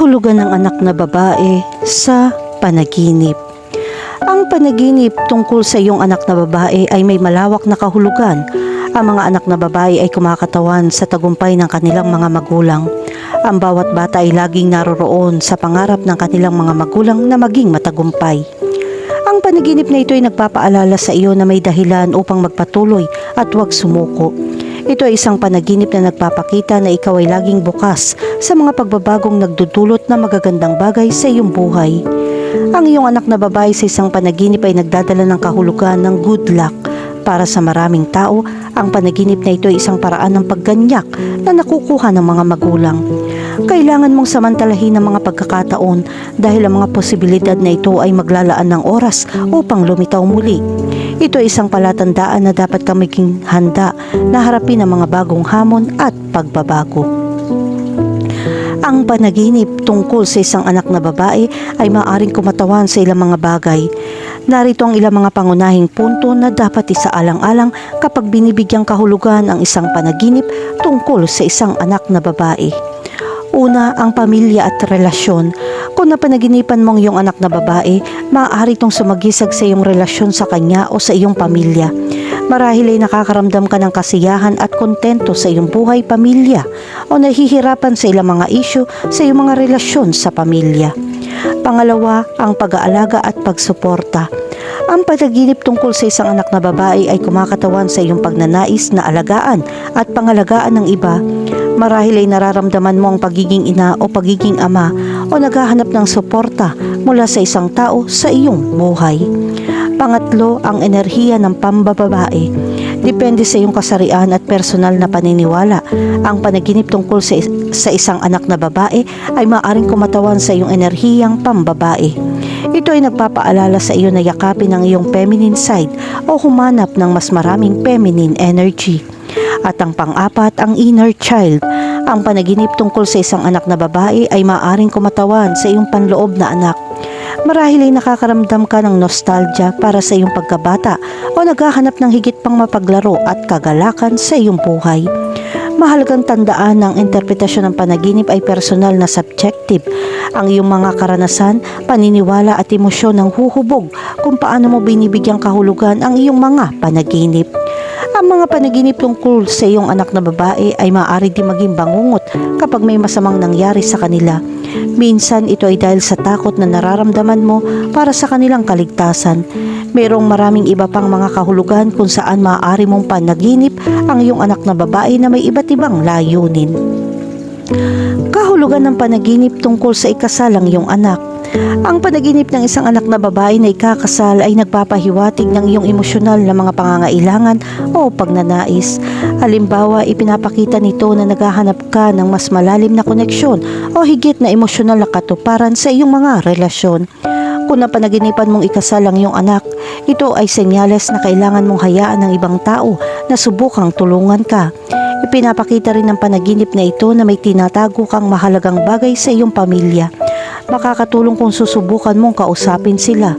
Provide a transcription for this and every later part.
kahulugan ng anak na babae sa panaginip. Ang panaginip tungkol sa iyong anak na babae ay may malawak na kahulugan. Ang mga anak na babae ay kumakatawan sa tagumpay ng kanilang mga magulang. Ang bawat bata ay laging naroroon sa pangarap ng kanilang mga magulang na maging matagumpay. Ang panaginip na ito ay nagpapaalala sa iyo na may dahilan upang magpatuloy at huwag sumuko. Ito ay isang panaginip na nagpapakita na ikaw ay laging bukas sa mga pagbabagong nagdudulot na magagandang bagay sa iyong buhay. Ang iyong anak na babae sa isang panaginip ay nagdadala ng kahulugan ng good luck. Para sa maraming tao, ang panaginip na ito ay isang paraan ng pagganyak na nakukuha ng mga magulang. Kailangan mong samantalahin ang mga pagkakataon dahil ang mga posibilidad na ito ay maglalaan ng oras upang lumitaw muli. Ito ay isang palatandaan na dapat ka maging handa na harapin ang mga bagong hamon at pagbabago. Ang panaginip tungkol sa isang anak na babae ay maaaring kumatawan sa ilang mga bagay. Narito ang ilang mga pangunahing punto na dapat isaalang-alang kapag binibigyang kahulugan ang isang panaginip tungkol sa isang anak na babae. Una, ang pamilya at relasyon. Kung napanaginipan mong iyong anak na babae, maaari itong sumagisag sa iyong relasyon sa kanya o sa iyong pamilya. Marahil ay nakakaramdam ka ng kasiyahan at kontento sa iyong buhay pamilya o nahihirapan sa ilang mga isyu sa iyong mga relasyon sa pamilya. Pangalawa, ang pag-aalaga at pagsuporta. Ang panaginip tungkol sa isang anak na babae ay kumakatawan sa iyong pagnanais na alagaan at pangalagaan ng iba. Marahil ay nararamdaman mo ang pagiging ina o pagiging ama o naghahanap ng suporta mula sa isang tao sa iyong buhay. Pangatlo, ang enerhiya ng pambababae. Depende sa iyong kasarian at personal na paniniwala. Ang panaginip tungkol sa, sa isang anak na babae ay maaaring kumatawan sa iyong enerhiyang pambabae. Ito ay nagpapaalala sa iyo na yakapin ang iyong feminine side o humanap ng mas maraming feminine energy. At ang pang-apat, ang inner child. Ang panaginip tungkol sa isang anak na babae ay maaaring kumatawan sa iyong panloob na anak. Marahil ay nakakaramdam ka ng nostalgia para sa iyong pagkabata o naghahanap ng higit pang mapaglaro at kagalakan sa iyong buhay. Mahalagang tandaan ng interpretasyon ng panaginip ay personal na subjective. Ang iyong mga karanasan, paniniwala at emosyon ng huhubog kung paano mo binibigyang kahulugan ang iyong mga panaginip. Ang mga panaginip tungkol sa iyong anak na babae ay maaari din maging bangungot kapag may masamang nangyari sa kanila. Minsan ito ay dahil sa takot na nararamdaman mo para sa kanilang kaligtasan. Mayroong maraming iba pang mga kahulugan kung saan maaari mong panaginip ang iyong anak na babae na may iba't ibang layunin. Kahulugan ng panaginip tungkol sa ikasalang iyong anak. Ang panaginip ng isang anak na babae na ikakasal ay nagpapahiwatig ng iyong emosyonal na mga pangangailangan o pagnanais. Halimbawa, ipinapakita nito na naghahanap ka ng mas malalim na koneksyon o higit na emosyonal na katuparan sa iyong mga relasyon. Kung napanaginipan mong ikasal ang iyong anak, ito ay senyales na kailangan mong hayaan ng ibang tao na subukang tulungan ka. Ipinapakita rin ng panaginip na ito na may tinatago kang mahalagang bagay sa iyong pamilya. Makakatulong kung susubukan mong kausapin sila.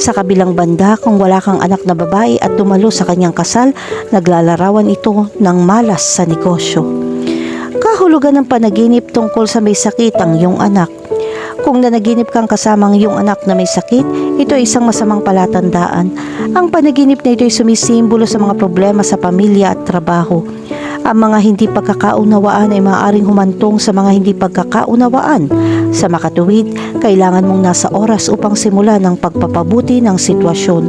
Sa kabilang banda, kung wala kang anak na babae at dumalo sa kanyang kasal, naglalarawan ito ng malas sa negosyo. Kahulugan ng panaginip tungkol sa may sakit ang iyong anak. Kung nanaginip kang kasama ang iyong anak na may sakit, ito ay isang masamang palatandaan. Ang panaginip na ito ay sumisimbolo sa mga problema sa pamilya at trabaho. Ang mga hindi pagkakaunawaan ay maaaring humantong sa mga hindi pagkakaunawaan. Sa makatuwid, kailangan mong nasa oras upang simulan ang pagpapabuti ng sitwasyon.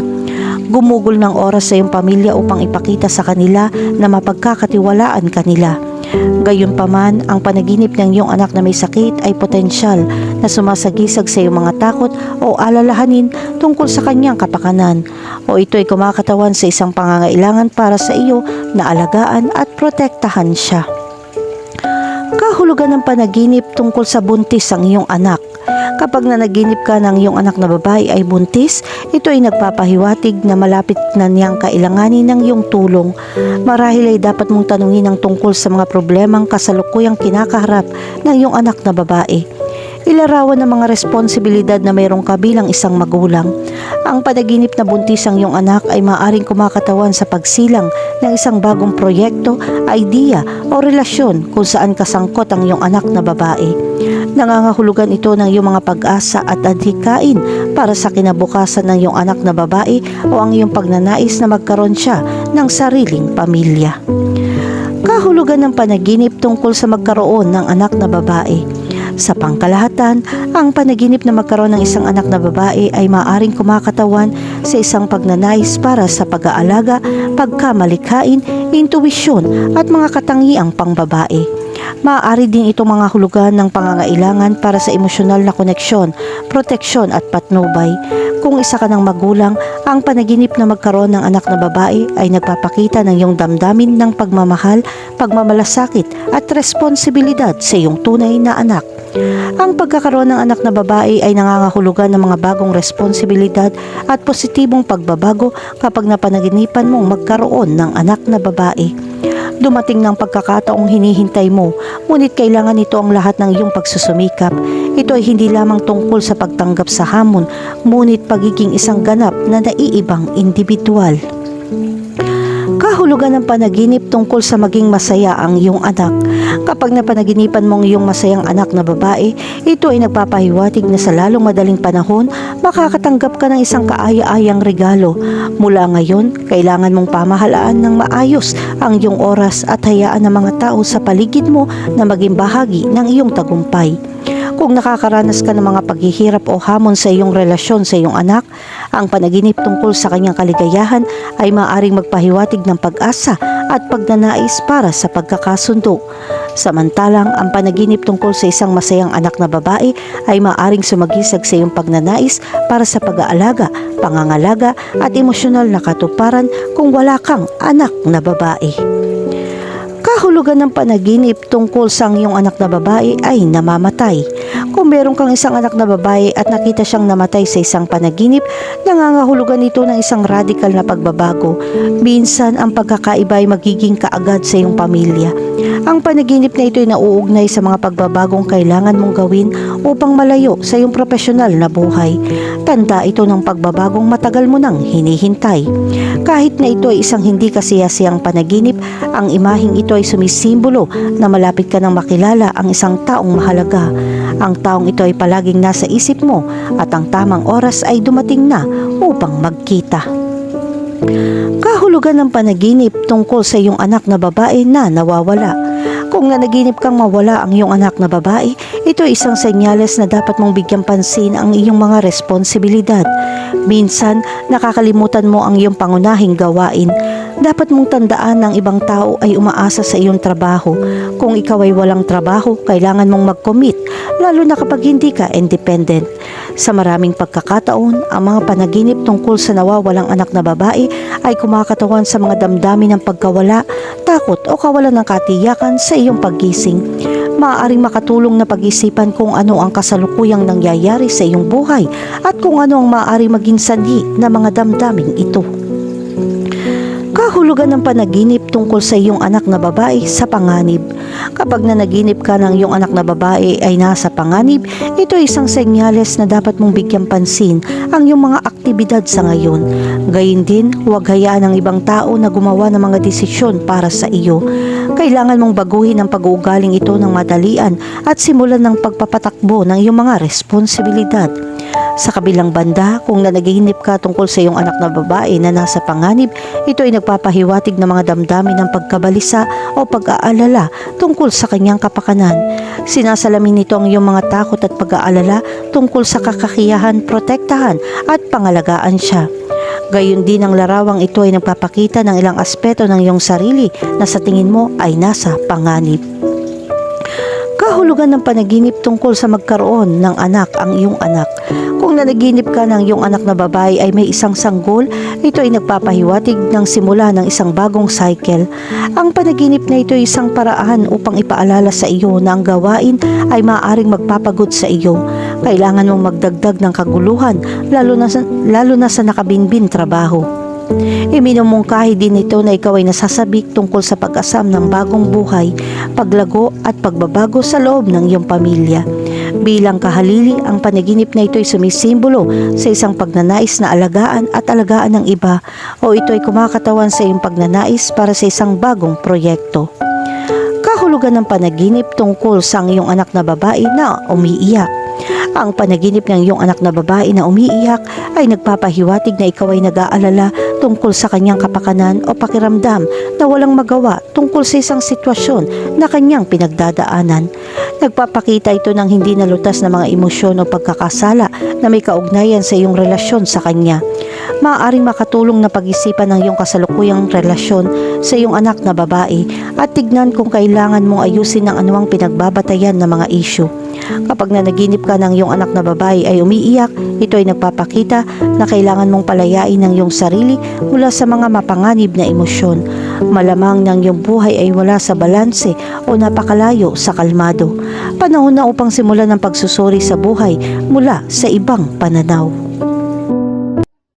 Gumugol ng oras sa iyong pamilya upang ipakita sa kanila na mapagkakatiwalaan kanila. Gayunpaman, ang panaginip ng iyong anak na may sakit ay potensyal na sumasagisag sa iyong mga takot o alalahanin tungkol sa kanyang kapakanan o ito ay kumakatawan sa isang pangangailangan para sa iyo na alagaan at protektahan siya. Kahulugan ng panaginip tungkol sa buntis ang iyong anak. Kapag nanaginip ka ng iyong anak na babae ay buntis, ito ay nagpapahiwatig na malapit na niyang kailanganin ng iyong tulong. Marahil ay dapat mong tanungin ang tungkol sa mga problemang kasalukuyang kinakaharap ng iyong anak na babae. Ilarawan ng mga responsibilidad na mayroong kabilang isang magulang. Ang panaginip na buntis ang iyong anak ay maaring kumakatawan sa pagsilang ng isang bagong proyekto, idea o relasyon kung saan kasangkot ang iyong anak na babae. Nangangahulugan ito ng iyong mga pag-asa at adhikain para sa kinabukasan ng iyong anak na babae o ang iyong pagnanais na magkaroon siya ng sariling pamilya. Kahulugan ng panaginip tungkol sa magkaroon ng anak na babae. Sa pangkalahatan, ang panaginip na magkaroon ng isang anak na babae ay maaring kumakatawan sa isang pagnanais para sa pag-aalaga, pagkamalikhain, intuwisyon at mga katangiang pangbabae. Maaari din itong mga hulugan ng pangangailangan para sa emosyonal na koneksyon, proteksyon at patnubay. Kung isa ka ng magulang, ang panaginip na magkaroon ng anak na babae ay nagpapakita ng iyong damdamin ng pagmamahal, pagmamalasakit at responsibilidad sa iyong tunay na anak. Ang pagkakaroon ng anak na babae ay nangangahulugan ng mga bagong responsibilidad at positibong pagbabago kapag napanaginipan mong magkaroon ng anak na babae. Dumating ng pagkakataong hinihintay mo, ngunit kailangan ito ang lahat ng iyong pagsusumikap. Ito ay hindi lamang tungkol sa pagtanggap sa hamon, ngunit pagiging isang ganap na naiibang individual. Kahulugan ng panaginip tungkol sa maging masaya ang iyong anak. Kapag napanaginipan mong iyong masayang anak na babae, ito ay nagpapahiwatig na sa lalong madaling panahon, makakatanggap ka ng isang kaaya-ayang regalo. Mula ngayon, kailangan mong pamahalaan ng maayos ang iyong oras at hayaan ng mga tao sa paligid mo na maging bahagi ng iyong tagumpay. Kung nakakaranas ka ng mga paghihirap o hamon sa iyong relasyon sa iyong anak, ang panaginip tungkol sa kanyang kaligayahan ay maaaring magpahiwatig ng pag-asa at pagnanais para sa pagkakasundo. Samantalang ang panaginip tungkol sa isang masayang anak na babae ay maaaring sumagisag sa iyong pagnanais para sa pag-aalaga, pangangalaga at emosyonal na katuparan kung wala kang anak na babae. Kahulugan ng panaginip tungkol sa iyong anak na babae ay namamatay. Kung meron kang isang anak na babae at nakita siyang namatay sa isang panaginip, nangangahulugan ito ng isang radikal na pagbabago. Minsan, ang pagkakaiba ay magiging kaagad sa iyong pamilya. Ang panaginip na ito ay nauugnay sa mga pagbabagong kailangan mong gawin upang malayo sa iyong profesional na buhay. Tanda ito ng pagbabagong matagal mo nang hinihintay. Kahit na ito ay isang hindi kasiyasiyang panaginip, ang imaheng ito ay sumisimbolo na malapit ka nang makilala ang isang taong mahalaga. Ang taong ito ay palaging nasa isip mo at ang tamang oras ay dumating na upang magkita. Kahulugan ng panaginip tungkol sa iyong anak na babae na nawawala. Kung nanaginip kang mawala ang iyong anak na babae, ito ay isang senyales na dapat mong bigyang pansin ang iyong mga responsibilidad. Minsan, nakakalimutan mo ang iyong pangunahing gawain. Dapat mong tandaan ng ibang tao ay umaasa sa iyong trabaho. Kung ikaw ay walang trabaho, kailangan mong mag-commit, lalo na kapag hindi ka independent. Sa maraming pagkakataon, ang mga panaginip tungkol sa nawawalang anak na babae ay kumakatawan sa mga damdamin ng pagkawala, takot o kawalan ng katiyakan sa iyong paggising. Maaaring makatulong na pag-isipan kung ano ang kasalukuyang nangyayari sa iyong buhay at kung ano ang maaaring maging sanhi ng mga damdaming ito. Kahulugan ng panaginip tungkol sa iyong anak na babae sa panganib. Kapag nanaginip ka ng iyong anak na babae ay nasa panganib, ito ay isang senyales na dapat mong bigyang pansin ang iyong mga aktibidad sa ngayon. Gayun din, huwag hayaan ng ibang tao na gumawa ng mga desisyon para sa iyo. Kailangan mong baguhin ang pag-uugaling ito ng madalian at simulan ng pagpapatakbo ng iyong mga responsibilidad. Sa kabilang banda, kung nanaginip ka tungkol sa iyong anak na babae na nasa panganib, ito ay nagpapahiwatig ng mga damdamin ng pagkabalisa o pag-aalala tungkol sa kanyang kapakanan. Sinasalamin nito ang iyong mga takot at pag-aalala tungkol sa kakakiyahan, protektahan at pangalagaan siya. Gayun din ang larawang ito ay nagpapakita ng ilang aspeto ng iyong sarili na sa tingin mo ay nasa panganib. Kahulugan ng panaginip tungkol sa magkaroon ng anak ang iyong anak. Kung nanaginip ka ng iyong anak na babae ay may isang sanggol, ito ay nagpapahiwatig ng simula ng isang bagong cycle. Ang panaginip na ito ay isang paraan upang ipaalala sa iyo na ang gawain ay maaaring magpapagod sa iyo. Kailangan mong magdagdag ng kaguluhan, lalo na sa, lalo na sa nakabinbin trabaho. Iminumungkahi din ito na ikaw ay nasasabik tungkol sa pag-asam ng bagong buhay, paglago at pagbabago sa loob ng iyong pamilya. Bilang kahalili, ang panaginip na ito ay sumisimbolo sa isang pagnanais na alagaan at alagaan ng iba o ito ay kumakatawan sa iyong pagnanais para sa isang bagong proyekto. Kahulugan ng panaginip tungkol sa iyong anak na babae na umiiyak. Ang panaginip ng iyong anak na babae na umiiyak ay nagpapahiwatig na ikaw ay nag-aalala tungkol sa kanyang kapakanan o pakiramdam na walang magawa tungkol sa isang sitwasyon na kanyang pinagdadaanan. Nagpapakita ito ng hindi nalutas na mga emosyon o pagkakasala na may kaugnayan sa iyong relasyon sa kanya. Maaaring makatulong na pag-isipan ng iyong kasalukuyang relasyon sa iyong anak na babae at tignan kung kailangan mong ayusin ang anumang pinagbabatayan ng mga issue. Kapag nanaginip ka ng iyong anak na babae ay umiiyak, ito ay nagpapakita na kailangan mong palayain ng iyong sarili mula sa mga mapanganib na emosyon. Malamang ng iyong buhay ay wala sa balanse o napakalayo sa kalmado. Panahon na upang simulan ang pagsusuri sa buhay mula sa ibang pananaw.